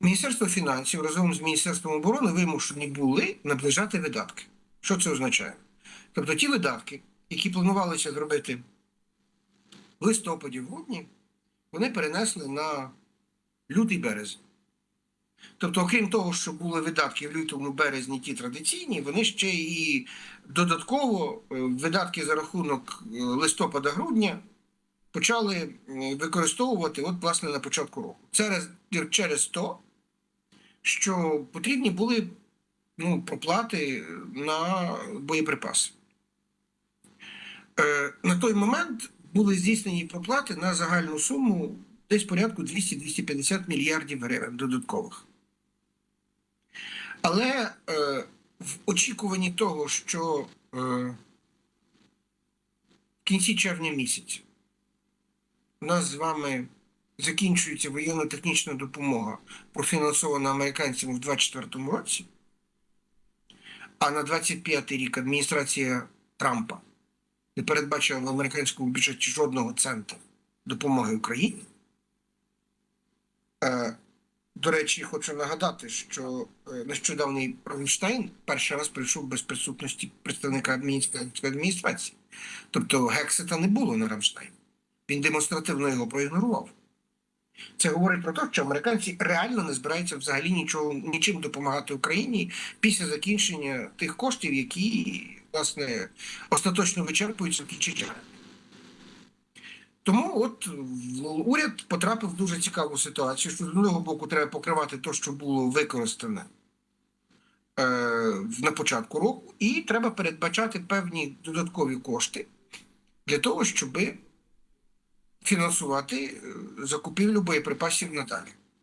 Міністерство фінансів разом з Міністерством оборони вимушені були наближати видатки. Що це означає? Тобто ті видатки, які планувалися зробити в листопаді, в грудні, вони перенесли на лютий березень. Тобто, окрім того, що були видатки в лютому березні ті традиційні, вони ще і додатково е, видатки за рахунок е, листопада-грудня почали е, використовувати от, власне, на початку року. Через, через то, що потрібні були ну, проплати на боєприпаси. Е, на той момент були здійснені проплати на загальну суму десь порядку 200-250 мільярдів гривень додаткових. Але е, в очікуванні того, що е, в кінці червня місяця у нас з вами закінчується воєнно-технічна допомога, профінансована американцями в 2024 році, а на 25 рік адміністрація Трампа не передбачила в американському бюджеті жодного цента допомоги Україні. Е, до речі, хочу нагадати, що е, нещодавний Ронштейн перший раз прийшов без присутності представника адміністрації адміністрації. Тобто Гексета не було на Рамштейні. Він демонстративно його проігнорував. Це говорить про те, що американці реально не збираються взагалі нічого нічим допомагати Україні після закінчення тих коштів, які власне остаточно вичерпуються в кінці червня. Тому от уряд потрапив в дуже цікаву ситуацію, що з одного боку треба покривати те, що було використане е, на початку року, і треба передбачати певні додаткові кошти для того, щоб фінансувати е, закупівлю боєприпасів надалі.